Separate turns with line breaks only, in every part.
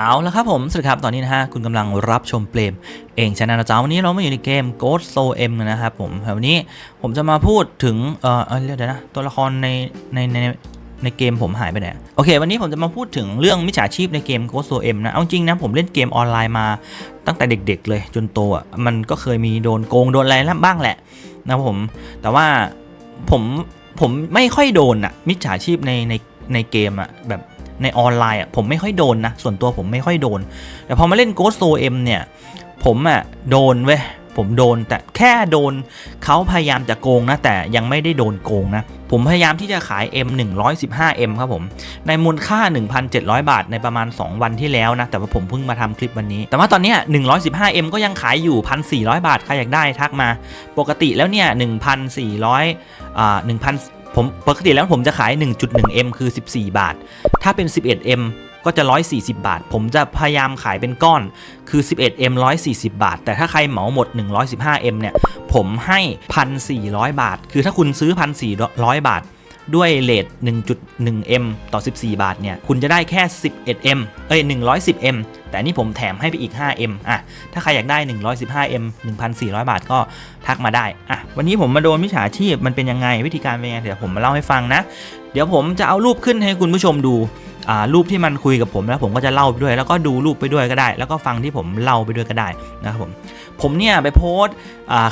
เอาละครับผมสวัสดีครับตอนนี้นะฮะคุณกำลังรับชมเปลมเองชนะนะจ๊ะวันนี้เรามาอยู่ในเกม Ghost So M นะครับผมวันนี้ผมจะมาพูดถึงเออเอ้ยเดี๋ยวนะตัวละครในในในในเกมผมหายไปไหนโอเค วันนี้ผมจะมาพูดถึงเรื่องมิจฉาชีพในเกม Ghost So M นะเอาจริงนะผมเล่นเกมออนไลน์มาตั้งแต่เด็ก ๆ เลยจนโตอะมันก็เคยมีโดนโกงโดนอะไรบ้างแหละนะผมแต่ว่าผมผมไม่ค่อยโดนอะมิจฉาชีพในในในเกมอะแบบ ในออนไลน์อะผมไม่ค่อยโดนนะ ส่วนตัวผมไม่ค่อยโดน แต่พอมาเล่น Ghost Soul M เนี่ยผมอะโดนเว้ยผมโดนแต่แค่โดนเขาพยายามจะโกงนะ แต่ยังไม่ได้โดนโกงนะ ผมพยายามที่จะขาย M 115 M ครับผม ในมูลค่า 1,700 บาทในประมาณ 2 วันที่แล้วนะ แต่ว่าผมเพิ่งมาทำคลิปวันนี้ แต่ว่าตอนนี้ย115 M ก็ยังขายอยู่ 1,400 บาท ใครอยากได้ทักมา ปกติแล้วเนี่ย 1,400อ่า1,000 ผมปกติแล้วผมจะขาย 1.1M คือ 14 บาท ถ้าเป็น 11M ก็จะ 140 บาท ผมจะพยายามขายเป็นก้อนคือ 11M 140 บาท แต่ถ้าใครเหมาหมด 115M เนี่ย ผมให้ 1,400 บาท คือถ้าคุณซื้อ 1,400 บาท ด้วยเลท 1.1M ต่อ 14 บาทเนี่ย คุณจะได้แค่ 11M เอ้ย 110M แต่นี่ผมแถมให้ไปอีก 5M อะ ถ้าใครอยากได้ 115M 1,400 บาทก็ทักมาได้ อะ วันนี้ผมมาโดนมิจฉาชีพมันเป็นยังไงวิธีการเป็นยังไง เดี๋ยวผมมาเล่าให้ฟังนะ เดี๋ยวผมจะเอารูปขึ้นให้คุณผู้ชมดูอ่ารูปที่มันคุยกับผมแล้วผมก็จะเล่าไปด้วย แล้วก็ดูรูปไปด้วยก็ได้ แล้วก็ฟังที่ผมเล่าไปด้วยก็ได้นะครับผมผมเนี่ยไปโพสต์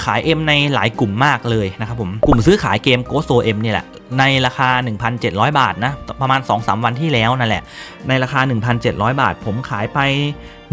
ขาย M ในหลายกลุ่มมากเลยนะครับผมกลุ่มซื้อขายเกม Ghost o M เนี่ยแหละในราคา 1,700 บาทนะประมาณ 2-3 วันที่แล้วนั่นแหละ ในราคา 1,700 บาท ผมขายไป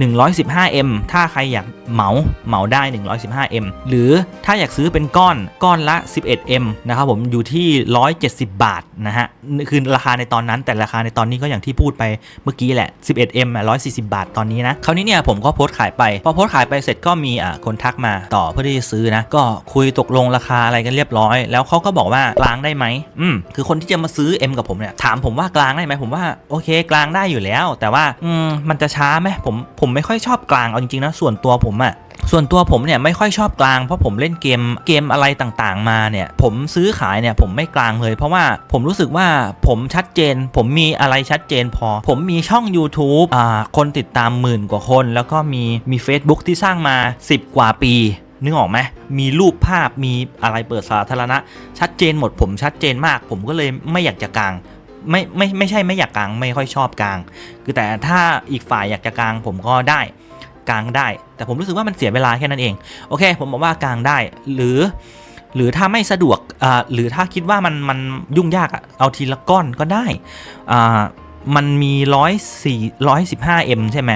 115M ถ้าใครอยากเหมาเหมาได้ 115M หรือถ้าอยากซื้อเป็นก้อนก้อนละ 11M นะครับผมอยู่ที่ 170 บาทนะฮะคือราคาในตอนนั้นแต่ราคาในตอนนี้ก็อย่างที่พูดไปเมื่อกี้แหละ 11M อะ140 บาทตอนนี้นะคราวนี้เนี่ยผมก็โพสต์ขายไปพอโพสต์ขายไปเสร็จก็มีอะคนทักมาต่อเพื่อที่จะซื้อนะก็คุยตกลงราคาอะไรกันเรียบร้อย แล้วเขาก็บอกว่ากลางได้ไหมอืมคือคนที่จะมาซื้อ M กับผมเนี่ยถามผมว่ากลางได้ไหมผมว่าโอเคกลางได้อยู่แล้ว แต่ว่าอืมมันจะช้าไหมผมผมไม่ค่อยชอบกลางเอาจริงๆนะส่วนตัวผมอะส่วนตัวผมเนี่ยไม่ค่อยชอบกลางเพราะผมเล่นเกมเกมอะไรต่างๆ มาเนี่ย ผมซื้อขายเนี่ยผมไม่กลางเลย เพราะว่าผมรู้สึกว่าผมชัดเจน ผมมีอะไรชัดเจนพอ ผมมีช่อง YouTube อ่าคนติดตามหมื่นกว่าคน แล้วก็มีมี Facebook ที่สร้างมา 10 กว่าปี นึกออกไหมมีรูปภาพมีอะไรเปิดสาธารณะ ชัดเจนหมดผมชัดเจนมาก ผมก็เลยไม่อยากจะกลางไม่ไม่ไม่ใช่ไม่อยากกลางไม่ค่อยชอบกลาง คือแต่ถ้าอีกฝ่ายอยากจะกลางผมก็ได้กลางได้ แต่ผมรู้สึกว่ามันเสียเวลาแค่นั้นเองโอเค ผมบอกว่ากลางได้หรือ หรือถ้าไม่สะดวกอ่าหรือถ้าคิดว่ามันมันยุ่งยากอะเอาทีละก้อนก็ได้อ่ามันมีร้อยสี่ร้อยสิบห้าเอ็มใช่ไหม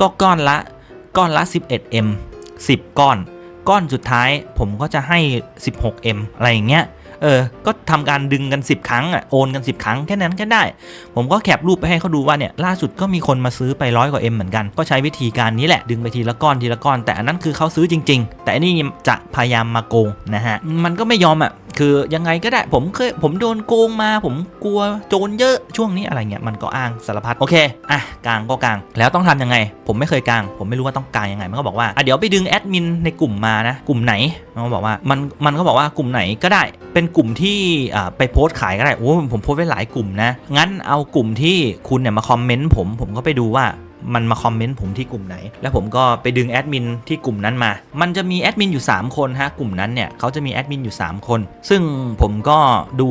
ก็ก้อนละก้อนละ 11M 10ก้อน ก้อนสุดท้ายผมก็จะให้ 16M อะไรอย่างเงี้ยเออ ก็ทำการดึงกัน 10 ครั้งอะ โอนกัน 10 ครั้งแค่นั้นก็ได้ ผมก็แคปรูปไปให้เขาดูว่าเนี่ย ล่าสุดก็มีคนมาซื้อไปร้อยกว่า M เหมือนกัน ก็ใช้วิธีการนี้แหละดึงไปทีละก้อนทีละก้อน แต่อันนั้นคือเขาซื้อจริง ๆ แต่อันนี้จะพยายามมาโกงนะฮะ มันก็ไม่ยอมอะ คือยังไงก็ได้ผมเคยผมโดนโกงมา ผมกลัวโจรเยอะช่วงนี้อะไรเงี้ยมันก็อ้างสารพัดโอเคอะกลางก็กลาง แล้วต้องทำยังไง ผมไม่เคยกลาง ผมไม่รู้ว่าต้องกลางยังไง มันก็บอกว่าอะเดี๋ยวไปดึงแอดมินในกลุ่มมานะกลุ่มไหนมันก็บอกว่ามันมันก็บอกว่ากลุ่มไหนก็ได้ เป็นกลุ่มที่อ่าไปโพสต์ขายก็ได้โอ้ผมโพสต์ไว้หลายกลุ่มนะงั้นเอากลุ่มที่คุณเนี่ยมาคอมเมนต์ผมผมก็ไปดูว่า มันมาคอมเมนต์ผมที่กลุ่มไหน แล้วผมก็ไปดึงแอดมินที่กลุ่มนั้นมา มันจะมีแอดมินอยู่ 3 คนฮะ กลุ่มนั้นเนี่ยเขาจะมีแอดมินอยู่ 3 คน ซึ่งผมก็ดู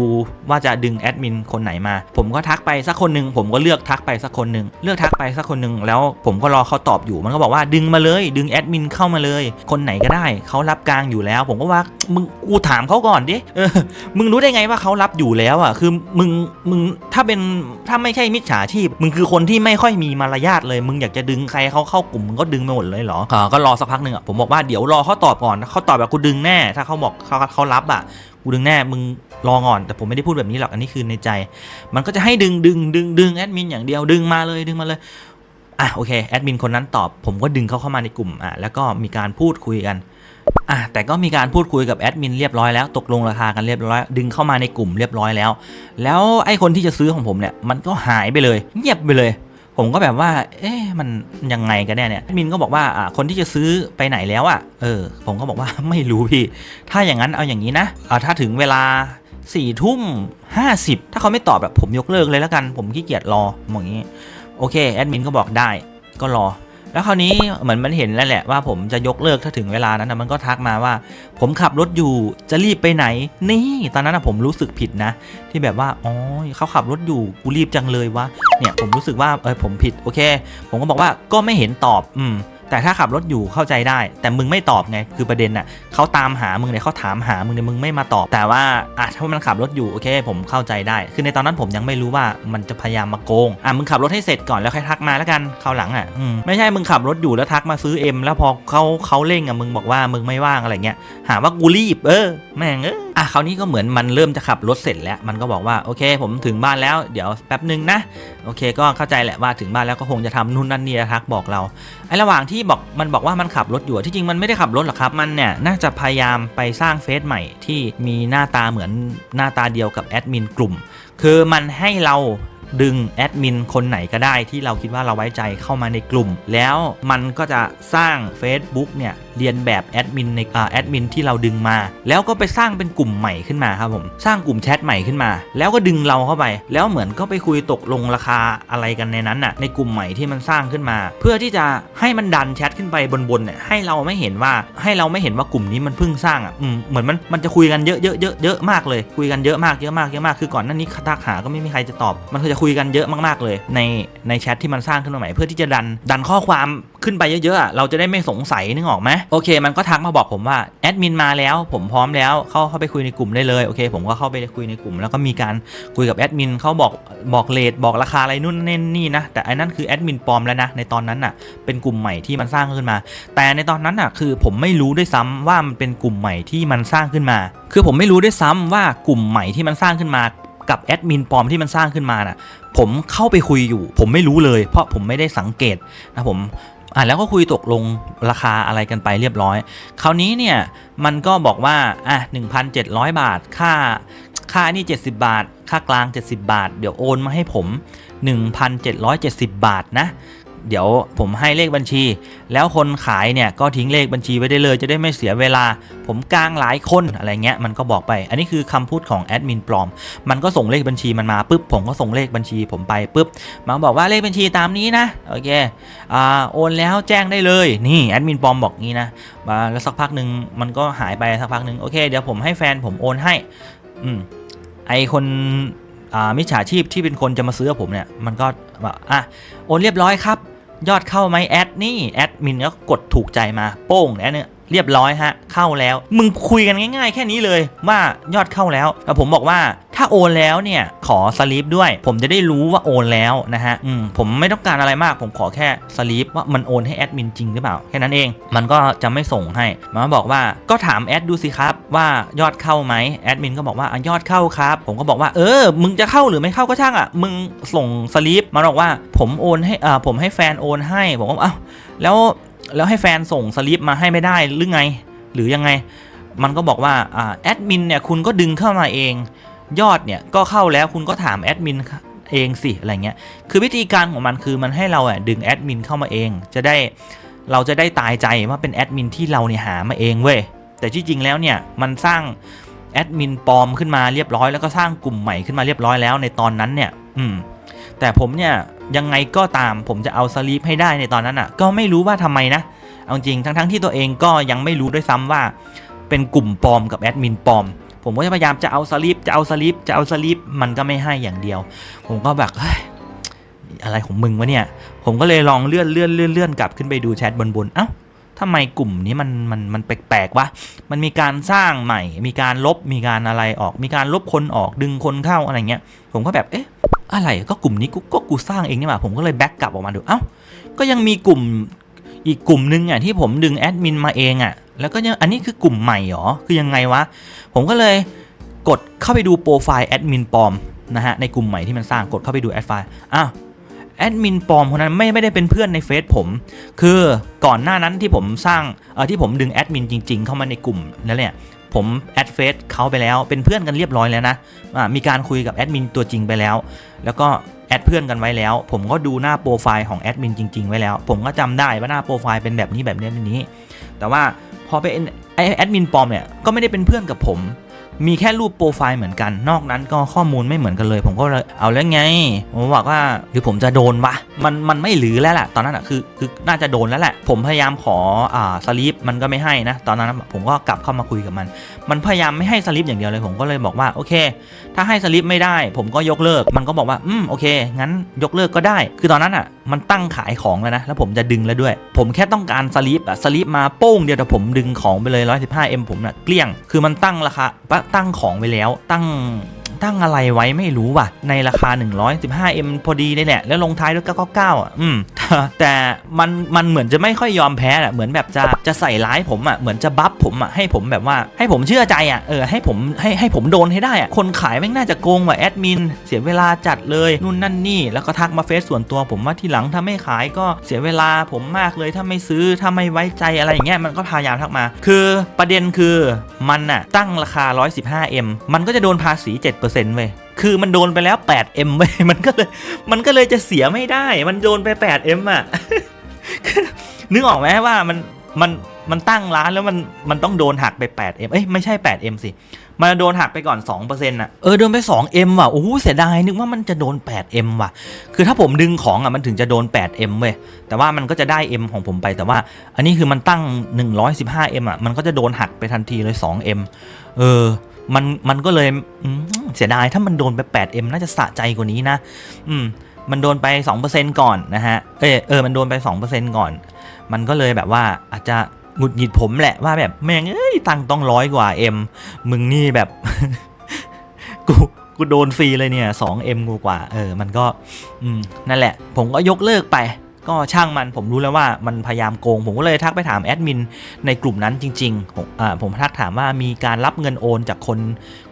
ว่าจะดึงแอดมินคนไหนมา ผมก็ทักไปสักคนหนึ่งผมก็เลือกทักไปสักคนหนึ่งเลือกทักไปสักคนหนึ่งแล้วผมก็รอเขาตอบอยู่มันก็บอกว่าดึงมาเลย ดึงแอดมินเข้ามาเลย คนไหนก็ได้เขารับกลางอยู่แล้ว ผมก็ว่ามึงกูถามเขาก่อนดิเออมึงรู้ได้ไงว่าเขารับอยู่แล้วอะคือมึงมึงถ้าเป็นถ้าไม่ใช่มิจฉาชีพ มึงคือคนที่ไม่ค่อยมีมารยาทเลยมึงอยากจะดึงใครเขาเข้ากลุ่มมึงก็ดึงไปหมดเลยเหรออ่าก็รอสักพักหนึ่งอะผมบอกว่าเดี๋ยวรอเขาตอบก่อนเขาตอบแบบกูดึงแน่ ถ้าเขาบอกเขาเขารับอะกูดึงแน่มึงรอก่อนแต่ผมไม่ได้พูดแบบนี้หรอกอันนี้คือในใจ มันก็จะให้ดึงดึงดึงดึงแอดมินอย่างเดียวดึงมาเลยดึงมาเลยอะโอเคแอดมินคนนั้นตอบผมก็ดึงเขาเข้ามาในกลุ่มอะแล้วก็มีการพูดคุยกันอะแต่ก็มีการพูดคุยกับแอดมินเรียบร้อยแล้วตกลงราคากันเรียบร้อยดึงเข้ามาในกลุ่มเรียบร้อยแล้ว แล้วไอ้คนที่จะซื้อของผมเนี่ยมันก็หายไปเลย เงียบไปเลย ผมก็แบบว่า เอ๊ะมันยังไงกันแน่เนี่ยแอดมินก็บอกว่าอ่าคนที่จะซื้อไปไหนแล้วอะเออ ผมก็บอกว่าไม่รู้พี่ ถ้าอย่างนั้นเอาอย่างนี้นะอ่าถ้าถึงเวลาสี่ทุ่มห้าสิบถ้าเขาไม่ตอบแบบผมยกเลิกเลยแล้วกัน ผมขี้เกียจรอบอกอย่างนี้ โอเคแอดมินก็บอกได้ก็รอ แล้วคราวนี้เหมือนมันเห็นแล้วแหละว่าผมจะยกเลิกถ้าถึงเวลานั้นนะมันก็ทักมาว่า ผมขับรถอยู่จะรีบไปไหน นี่ตอนนั้นนะผมรู้สึกผิดนะ ที่แบบว่าอ๋อเขาขับรถอยู่กูรีบจังเลยวะเนี่ยผมรู้สึกว่าเออผมผิดโอเค ผมก็บอกว่าก็ไม่เห็นตอบอืม แต่ถ้าขับรถอยู่เข้าใจได้ แต่มึงไม่ตอบไง คือประเด็นน่ะเขาตามหามึงเนี่ยเขาถามหามึงเนี่ยมึงไม่มาตอบ แต่ว่าอะถ้ามันขับรถอยู่โอเคผมเข้าใจได้ คือในตอนนั้นผมยังไม่รู้ว่ามันจะพยายามมาโกงอะมึงขับรถให้เสร็จก่อนแล้วค่อยทักมาแล้วกันคราวหลังอะไม่ใช่มึงขับรถอยู่แล้วทักมาซื้อเอ็มแล้วพอเขาเขาเร่งอะมึงบอกว่ามึงไม่ว่างอะไรเงี้ยหาว่ากูรีบเออแม่งเออ อะคราวนี้ก็เหมือนมันเริ่มจะขับรถเสร็จแล้ว มันก็บอกว่าโอเค ผมถึงบ้านแล้ว เดี๋ยวแป๊บหนึ่งนะโอเค ก็เข้าใจแหละว่าถึงบ้านแล้วก็คงจะทำนู่นนั่นนี่ทักบอกเราไอ้ระหว่างที่บอกมันบอกว่ามันขับรถอยู่ที่จริงมันไม่ได้ขับรถหรอกครับมันเนี่ยน่าจะพยายามไปสร้างเฟซใหม่ที่มีหน้าตาเหมือนหน้าตาเดียวกับแอดมินกลุ่ม คือมันให้เราดึงแอดมินคนไหนก็ได้ที่เราคิดว่าเราไว้ใจเข้ามาในกลุ่ม แล้วมันก็จะสร้าง Facebook เนี่ย เรียนแบบแอดมินในแอดมินที่เราดึงมา แล้วก็ไปสร้างเป็นกลุ่มใหม่ขึ้นมาครับผมสร้างกลุ่มแชทใหม่ขึ้นมา แล้วก็ดึงเราเข้าไป แล้วเหมือนก็ไปคุยตกลงราคาอะไรกันในนั้นน่ะในกลุ่มใหม่ที่มันสร้างขึ้นมา เพื่อที่จะให้มันดันแชทขึ้นไปบนๆเนี่ยให้เราไม่เห็นว่าให้เราไม่เห็นว่ากลุ่มนี้มันเพิ่งสร้างอะเหมือนมันมันจะคุยกันเยอะเยอะเยอะเยอะมากเลยคุยกันเยอะมากเยอะมากเยอะมากคือก่อนหน้านี้ทักหาก็ไม่มีใครจะตอบ มันคือจะคุยกันเยอะมากๆเลย ในในแชทที่มันสร้างขึ้นมาใหม่เพื่อที่จะดันดันข้อความขึ้นไปเยอะๆเราจะได้ไม่สงสัยนึกออกไหมโอเค มันก็ทักมาบอกผมว่าแอดมินมาแล้ว ผมพร้อมแล้วเข้าเข้าไปคุยในกลุ่มได้เลยโอเค ผมก็เข้าไปคุยในกลุ่ม แล้วก็มีการคุยกับแอดมินเขาบอกบอกเลทบอกราคาอะไรนู่นนี่นี่นะแต่อันนั้นคือแอดมินปลอมแล้วนะในตอนนั้นน่ะเป็นกลุ่มใหม่ที่มันสร้างขึ้นมา แต่ในตอนนั้นน่ะคือผมไม่รู้ด้วยซ้ำว่ามันเป็นกลุ่มใหม่ที่มันสร้างขึ้นมา คือผมไม่รู้ด้วยซ้ำว่ากลุ่มใหม่ที่มันสร้างขึ้นมากับแอดมินปลอมที่มันสร้างขึ้นมาน่ะผมเข้าไปคุยอยู่ ผมไม่รู้เลย เพราะผมไม่ได้สังเกตนะผม อะแล้วก็คุยตกลงราคาอะไรกันไปเรียบร้อย คราวนี้เนี่ยมันก็บอกว่าอะ1,700 บาท ค่าค่านี่ 70 บาท ค่ากลาง 70 บาท เดี๋ยวโอนมาให้ผม 1,770 บาทนะ เดี๋ยวผมให้เลขบัญชี แล้วคนขายเนี่ยก็ทิ้งเลขบัญชีไว้ได้เลย จะได้ไม่เสียเวลา ผมกลางหลายคนอะไรเงี้ยมันก็บอกไป อันนี้คือคำพูดของแอดมินปลอม มันก็ส่งเลขบัญชีมันมาปุ๊บผมก็ส่งเลขบัญชี ผมไปปุ๊บมันบอกว่าเลขบัญชีตามนี้นะโอเคอ่าโอนแล้วแจ้งได้เลยนี่แอดมินปลอมบอกงี้นะมาแล้วสักพักหนึ่งมันก็หายไปสักพักหนึ่งโอเคเดี๋ยวผมให้แฟนผมโอนให้อืมไอคนอ่ามิจฉาชีพที่เป็นคนจะมาซื้อผมเนี่ย มันก็แบบอะโอนเรียบร้อยครับ ยอดเข้าไหมแอดนี่แอดมินก็กดถูกใจมาโป้งแล้วเนี่ย เรียบร้อยฮะเข้าแล้ว มึงคุยกันง่ายๆ แค่นี้เลยว่ายอดเข้าแล้วแต่ผมบอกว่าถ้าโอนแล้วเนี่ยขอสลิปด้วย ผมจะได้รู้ว่าโอนแล้วนะฮะอืมผมไม่ต้องการอะไรมาก ผมขอแค่สลิปว่ามันโอนให้แอดมินจริงหรือเปล่าแค่นั้นเอง มันก็จะไม่ส่งให้มันบอกว่าก็ถามแอดดูสิครับว่ายอดเข้าไหมแอดมินก็บอกว่าอะยอดเข้าครับ ผมก็บอกว่าเออ มึงจะเข้าหรือไม่เข้าก็ช่างอะมึงส่งสลิปมันบอกว่าผมโอนให้อ่าผมให้แฟนโอนให้ผมก็เอ้าแล้ว แล้วให้แฟนส่งสลิปมาให้ไม่ได้หรือไง หรือยังไง มันก็บอกว่าอ่าแอดมินเนี่ยคุณก็ดึงเข้ามาเอง ยอดเนี่ยก็เข้าแล้วคุณก็ถามแอดมินเองสิอะไรเงี้ย คือวิธีการของมันคือมันให้เราอะดึงแอดมินเข้ามาเอง จะได้เราจะได้ตายใจว่าเป็นแอดมินที่เราเนี่ยหามาเองเว้ย แต่ที่จริงแล้วเนี่ยมันสร้างแอดมินปลอมขึ้นมาเรียบร้อยแล้วก็สร้างกลุ่มใหม่ขึ้นมาเรียบร้อยแล้วในตอนนั้นเนี่ย อืม แต่ผมเนี่ย ยังไงก็ตามผมจะเอาสลีปให้ได้ในตอนนั้นอะ ก็ไม่รู้ว่าทำไมนะ เอาจริงทั้งๆที่ตัวเองก็ยังไม่รู้ด้วยซ้ำว่า เป็นกลุ่มปลอมกับแอดมินปลอม ผมก็จะพยายามจะเอาสลีปจะเอาสลีปจะเอาสลีปมันก็ไม่ให้อย่างเดียว ผมก็แบบเฮ้ยอะไรของมึงวะเนี่ย ผมก็เลยลองเลื่อนเลื่อนเลื่อนเลื่อนกลับขึ้นไปดูแชทบนบนเอ้า ทำไมกลุ่มนี้มันมันมันแปลกๆวะ มันมีการสร้างใหม่ มีการลบ มีการอะไรออก มีการลบคนออก ดึงคนเข้าอะไรเงี้ย ผมก็แบบ เอ๊ะ อะไร ก็กลุ่มนี้กูก็กูสร้างเองนี่หว่า ผมก็เลยแบ็กกลับออกมาดู เอ้า ก็ยังมีกลุ่มอีกกลุ่มนึงอะที่ผมดึงแอดมินมาเองอะ แล้วก็ยัง อันนี้คือกลุ่มใหม่เหรอ คือยังไงวะ ผมก็เลยกดเข้าไปดูโปรไฟล์แอดมินปลอมนะฮะ ในกลุ่มใหม่ที่มันสร้าง กดเข้าไปดูแอดไฟล์ อ้าว แอดมินปลอมคนนั้นไม่ไม่ได้เป็นเพื่อนในเฟซผม คือก่อนหน้านั้นที่ผมสร้างที่ผมดึงแอดมินจริง ๆ เข้ามาในกลุ่มนั่นแหละผมแอดเฟซเขาไปแล้วเป็นเพื่อนกันเรียบร้อยแล้วนะอ่ามีการคุยกับแอดมินตัวจริงไปแล้ว แล้วก็แอดเพื่อนกันไว้แล้ว ผมก็ดูหน้าโปรไฟล์ของแอดมินจริง ๆ ไว้แล้ว ผมก็จำได้ว่าหน้าโปรไฟล์เป็นแบบนี้แบบนี้แบบนี้ แต่ว่าพอเป็นแอดมินปลอมเนี่ยก็ไม่ได้เป็นเพื่อนกับผม มีแค่รูปโปรไฟล์เหมือนกัน นอกนั้นก็ข้อมูลไม่เหมือนกันเลย ผมก็เลยเอาแล้วไง ผมบอกว่าหรือผมจะโดนวะมันมันไม่หรือแล้วแหละตอนนั้นอะคือคือน่าจะโดนแล้วแหละ ผมพยายามขออ่าสลิปมันก็ไม่ให้นะ ตอนนั้นผมก็กลับเข้ามาคุยกับมัน มันพยายามไม่ให้สลิปอย่างเดียวเลย ผมก็เลยบอกว่าโอเค ถ้าให้สลิปไม่ได้ ผมก็ยกเลิก มันก็บอกว่าอืมโอเค งั้นยกเลิกก็ได้ คือตอนนั้นอะมันตั้งขายของแล้วนะ แล้วผมจะดึงแล้วด้วย ผมแค่ต้องการสลิปอะสลิปมาโป้งเดียวแต่ผมดึงของไปเลย 115M ผมน่ะเกลี้ยง คือมันตั้งราคาตั้งของไว้แล้วตั้ง ตั้งอะไรไว้ไม่รู้ว่ะ ในราคา 115M พอดีเลยแหละ แล้วลงท้ายด้วย 999 อะ อืม แต่มันมันเหมือนจะไม่ค่อยยอมแพ้อะเหมือนแบบจะจะใส่ร้ายผมอะ เหมือนจะบัฟผมอะ ให้ผมแบบว่าให้ผมเชื่อใจอะ เออ ให้ผมให้ให้ผมโดนให้ได้อะ คนขายแม่งน่าจะโกงว่ะแอดมิน เสียเวลาจัดเลย นู่นนั่นนี่ แล้วก็ทักมาเฟซส่วนตัวผมว่าที่หลังถ้าไม่ขายก็เสียเวลาผมมากเลยถ้าไม่ซื้อถ้าไม่ไว้ใจอะไรอย่างเงี้ยมันก็พยายามทักมา คือประเด็นคือมันอะตั้งราคา 115M มันก็จะโดนภาษี7%เว้ยคือมันโดนไปแล้ว 8M เว้ยมันก็เลยมันก็เลยจะเสียไม่ได้ มันโดนไป 8M อะนึกออกไหมว่ามันมันมันตั้งร้านแล้วมันมันต้องโดนหักไป 8M เอ้ยไม่ใช่ 8M สิ มันโดนหักไปก่อน 2%อะ เออโดนไป 2M ว่ะ โอ้โหเสียดายนึกว่ามันจะโดน 8M ว่ะ คือถ้าผมดึงของอะมันถึงจะโดน 8M เว้ย แต่ว่ามันก็จะได้ M ของผมไป แต่ว่าอันนี้คือมันตั้ง 115M อะ มันก็จะโดนหักไปทันทีเลย 2M เออ มันมันก็เลยเสียดายถ้ามันโดนไป 8M น่าจะสะใจกว่านี้นะ อืม มันโดนไป 2%ก่อนนะฮะ เออเออ มันโดนไป 2%ก่อน มันก็เลยแบบว่าอาจจะหงุดหงิดผมแหละว่าแบบแม่งเอ้ยตังต้องร้อยกว่า M มึงนี่แบบ กูกูโดนฟรีเลยเนี่ย 2M กูกว่า เออ มันก็ อืม นั่นแหละ ผมก็ยกเลิกไป ก็ช่างมันผมรู้แล้วว่ามันพยายามโกง ผมก็เลยทักไปถามแอดมินในกลุ่มนั้นจริงๆผมอ่าผมทักถามว่ามีการรับเงินโอนจากคน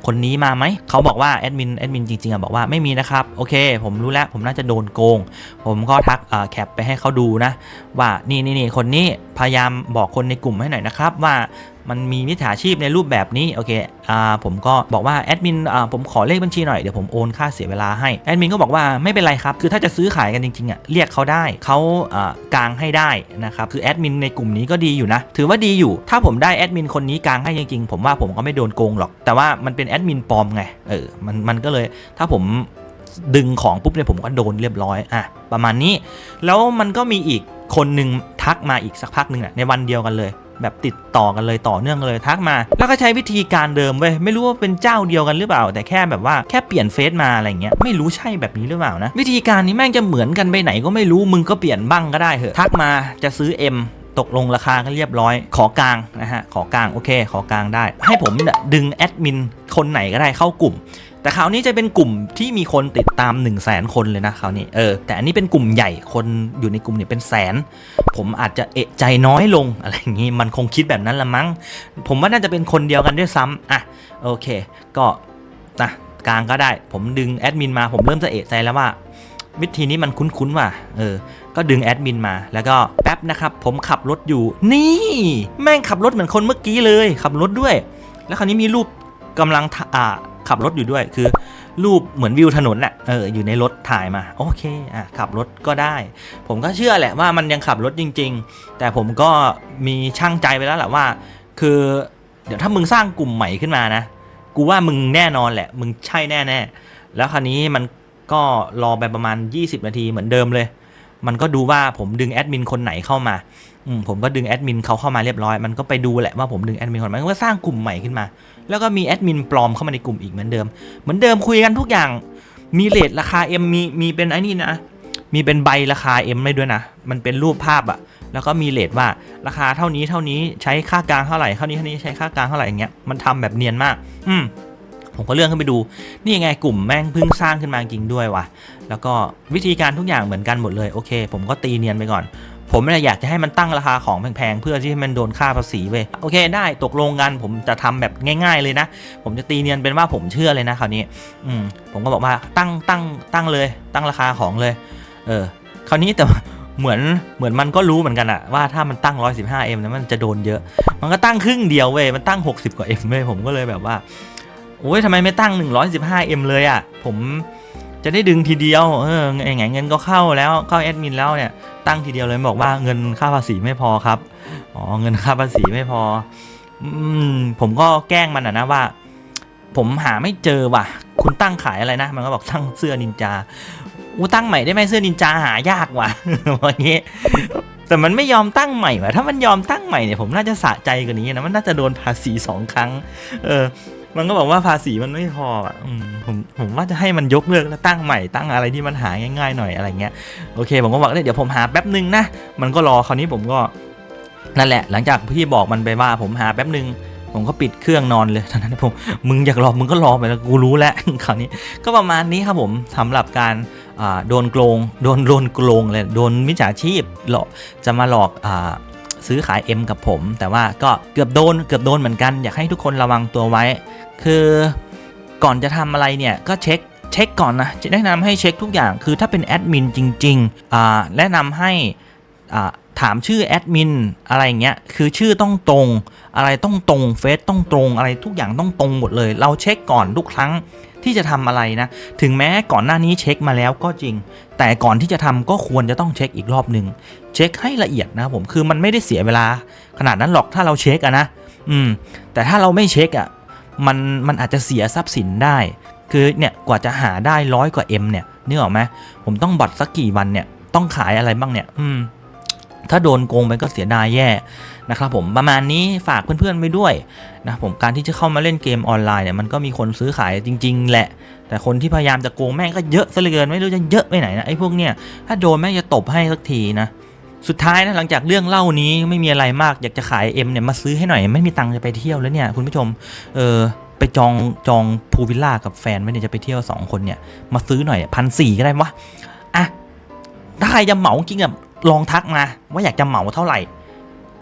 คนนี้มาไหม เขาบอกว่าแอดมินแอดมินจริงๆอะบอกว่าไม่มีนะครับ โอเค ผมรู้แล้วผมน่าจะโดนโกง ผมก็ทักแคปไปให้เขาดูนะ ว่านี่นี่นี่คนนี้พยายามบอกคนในกลุ่มให้หน่อยนะครับว่า มันมีมิจฉาชีพในรูปแบบนี้โอเคอ่าผมก็บอกว่าแอดมินอ่าผมขอเลขบัญชีหน่อยเดี๋ยวผมโอนค่าเสียเวลาให้แอดมินก็บอกว่าไม่เป็นไรครับคือถ้าจะซื้อขายกันจริงๆอะเรียกเขาได้เขาอ่ากางให้ได้นะครับคือแอดมินในกลุ่มนี้ก็ดีอยู่นะถือว่าดีอยู่ ถ้าผมได้แอดมินคนนี้กางให้จริงๆ ผมว่าผมก็ไม่โดนโกงหรอก แต่ว่ามันเป็นแอดมินปลอมไงเออมันมันก็เลยถ้าผมดึงของปุ๊บเนี่ยผมก็โดนเรียบร้อยอะประมาณนี้ แล้วมันก็มีอีกคนหนึ่งทักมาอีกสักพักหนึ่งอะในวันเดียวกันเลย แบบติดต่อกันเลยต่อเนื่องเลยทักมา แล้วก็ใช้วิธีการเดิมเว้ยไม่รู้ว่าเป็นเจ้าเดียวกันหรือเปล่า แต่แค่แบบว่าแค่เปลี่ยนเฟซมาอะไรเงี้ยไม่รู้ใช่แบบนี้หรือเปล่านะวิธีการนี้แม่งจะเหมือนกันไปไหนก็ไม่รู้มึงก็เปลี่ยนบ้างก็ได้เหอะทักมาจะซื้อ M ตกลงราคาก็เรียบร้อย ขอกลางนะฮะ ขอกลาง โอเค ขอกลางได้ ให้ผมดึงแอดมินคนไหนก็ได้เข้ากลุ่ม แต่คราวนี้จะเป็นกลุ่มที่มีคนติดตาม 1 0 0 0 0แสนคนเลยนะคราวนี้เออแต่อันนี้เป็นกลุ่มใหญ่คนอยู่ในกลุ่มเนี่ยเป็นแสน ผมอาจจะเอะใจน้อยลงอะไรอย่างงี้มันคงคิดแบบนั้นละมั้ง ผมว่าน่าจะเป็นคนเดียวกันด้วยซ้ำอะโอเค ก็นะกลางก็ได้ ผมดึงแอดมินมาผมเริ่มจะเอะใจแล้วว่าวิธีนี้มันคุ้นๆว่ะ เออ ก็ดึงแอดมินมา แล้วก็แป๊บนะครับ ผมขับรถอยู่ นี่ แม่งขับรถเหมือนคนเมื่อกี้เลย ขับรถด้วย แล้วคราวนี้มีรูปกำลังอ่า ขับรถอยู่ด้วย คือรูปเหมือนวิวถนนแหละเอออยู่ในรถถ่ายมา โอเคอะขับรถก็ได้ ผมก็เชื่อแหละว่ามันยังขับรถจริง ๆ แต่ผมก็มีช่างใจไปแล้วแหละว่า คือเดี๋ยวถ้ามึงสร้างกลุ่มใหม่ขึ้นมานะ กูว่ามึงแน่นอนแหละ มึงใช่แน่แน่ๆแล้วคราวนี้มันก็รอไปประมาณ 20 นาทีเหมือนเดิมเลย มันก็ดูว่าผมดึงแอดมินคนไหนเข้ามา ผมก็ดึงแอดมินเขาเข้ามาเรียบร้อย มันก็ไปดูแหละว่าผมดึงแอดมินคนไหนมันก็สร้างกลุ่มใหม่ขึ้นมา แล้วก็มีแอดมินปลอมเข้ามาในกลุ่มอีกเหมือนเดิม เหมือนเดิมคุยกันทุกอย่าง มีเลทราคา M มีมีเป็นไอ้นี่นะ มีเป็นใบราคา M ไม่ด้วยนะ มันเป็นรูปภาพอะแล้วก็มีเลทว่าราคาเท่านี้เท่านี้ใช้ค่ากลางเท่าไหร่เท่านี้เท่านี้ใช้ค่ากลางเท่าไหร่อย่างเงี้ย มันทำแบบเนียนมาก อืมผมก็เลื่อนขึ้นไปดู นี่ไงกลุ่มแม่งเพิ่งสร้างขึ้นมาจริงด้วยว่ะ แล้วก็วิธีการทุกอย่างเหมือนกันหมดเลย โอเค ผมก็ตีเนียนไปก่อน ผมไม่ได้อยากจะให้มันตั้งราคาของแพงๆเพื่อที่ให้มันโดนค่าภาษีเว้ยโอเคได้ตกลงกันผมจะทำแบบง่าย ๆเลยนะ ผมจะตีเนียนเป็นว่าผมเชื่อเลยนะคราวนี้ อืมผมก็บอกว่าตั้งตั้งตั้งเลย ตั้งราคาของเลย เออ คราวนี้แต่เหมือนเหมือนมันก็รู้เหมือนกันอะว่าถ้ามันตั้ง 115M นะมันจะโดนเยอะ มันก็ตั้งครึ่งเดียวเว้ยมันตั้ง 60 กว่า M เว้ยผมก็เลยแบบว่าโอ้ยทำไมไม่ตั้ง 115M เลยอะผม จะได้ดึงทีเดียวเออไงไงเงินก็เข้าแล้วเข้าแอดมินแล้วเนี่ยตั้งทีเดียวเลยบอกว่าเงินค่าภาษีไม่พอครับอ๋อเงินค่าภาษีไม่พออืมผมก็แกล้งมันอะนะว่า ผมหาไม่เจอว่ะ คุณตั้งขายอะไรนะ มันก็บอกตั้งเสื้อนินจาอู้ตั้งใหม่ได้ไหมเสื้อนินจาหายากว่ะอย่างงี้แต่มันไม่ยอมตั้งใหม่ว่ะถ้ามันยอมตั้งใหม่เนี่ยผมน่าจะสะใจกว่านี้นะมันน่าจะโดนภาษีสองครั้ง เออ มันก็บอกว่าภาษีมันไม่พออะผมผมว่าจะให้มันยกเลิกแล้วตั้งใหม่ตั้งอะไรที่มันหาง่ายๆหน่อยอะไรเงี้ยโอเค ผมก็บอกเดี๋ยวผมหาแป๊บนึงนะมันก็รอคราวนี้ผมก็นั่นแหละ หลังจากพี่บอกมันไปว่าผมหาแป๊บนึงผมก็ปิดเครื่องนอนเลยตอนนั้นผมมึงอยากรอมึงก็รอไปแล้วกูรู้แล้วคราวนี้ก็ประมาณนี้ครับผมสำหรับการโดนโกงโดนโดนโกงเลยโดนมิจฉาชีพหลอกจะมาหลอกอซื้อขาย M กับผม แต่ว่าก็เกือบโดนเกือบโดนเหมือนกัน อยากให้ทุกคนระวังตัวไว้ คือก่อนจะทำอะไรเนี่ยก็เช็คเช็คก่อนนะจะแนะนำให้เช็คทุกอย่าง คือถ้าเป็นแอดมินจริงๆแนะนำให้ถามชื่อแอดมินอะไรเงี้ยคือชื่อต้องตรง อะไรต้องตรงเฟซต้องตรงอะไรทุกอย่างต้องตรงหมดเลย เราเช็คก่อนทุกครั้งที่จะทำอะไรนะ ถึงแม้ก่อนหน้านี้เช็คมาแล้วก็จริง แต่ก่อนที่จะทำก็ควรจะต้องเช็คอีกรอบหนึ่งเช็คให้ละเอียดนะผมคือมันไม่ได้เสียเวลา ขนาดนั้นหรอกถ้าเราเช็คอะนะอืมแต่ถ้าเราไม่เช็คอะ มันมันอาจจะเสียทรัพย์สินได้ คือเนี่ยกว่าจะหาได้ร้อยกว่า M เนี่ยนึกออกไหมผมต้องบัตรสักกี่วันเนี่ยต้องขายอะไรบ้างเนี่ย อืม ถ้าโดนโกงไปก็เสียดายแย่นะครับผมประมาณนี้ฝากเพื่อนๆไว้ด้วยนะผมการที่จะเข้ามาเล่นเกมออนไลน์เนี่ยมันก็มีคนซื้อขายจริง ๆ แหละ แต่คนที่พยายามจะโกงแม่งก็เยอะซะเหลือเกินไม่รู้จะเยอะไปไหนนะไอ้พวกเนี้ยถ้าโดนแม่งจะตบให้สักทีนะ สุดท้ายนะหลังจากเรื่องเล่านี้ไม่มีอะไรมากอยากจะขายเอ็มเนี่ยมาซื้อให้หน่อยไม่มีตังค์จะไปเที่ยวแล้วเนี่ยคุณผู้ชมเออไปจองจองพูลวิลล่ากับแฟนไว้เนี่ยจะไปเที่ยวสองคนเนี่ยมาซื้อหน่อยพันสี่ก็ได้วะอะถ้าใครจะเหมาจริงอะลองทักมา ว่าอยากจะเหมาเท่าไหร่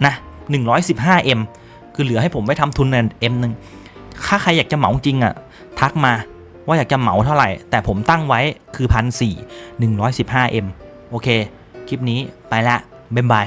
นะหนึ่งร้อยสิบห้าเอ็มคือเหลือให้ผมไว้ทำทุนเอ็มหนึ่งถ้าใครอยากจะเหมาจริงอะทักมาว่าอยากจะเหมาเท่าไหร่ แต่ผมตั้งไว้คือพันสี่หนึ่งร้อยสิบห้าเอ็มโอเค คลิปนี้ไปละ บ๊ายบาย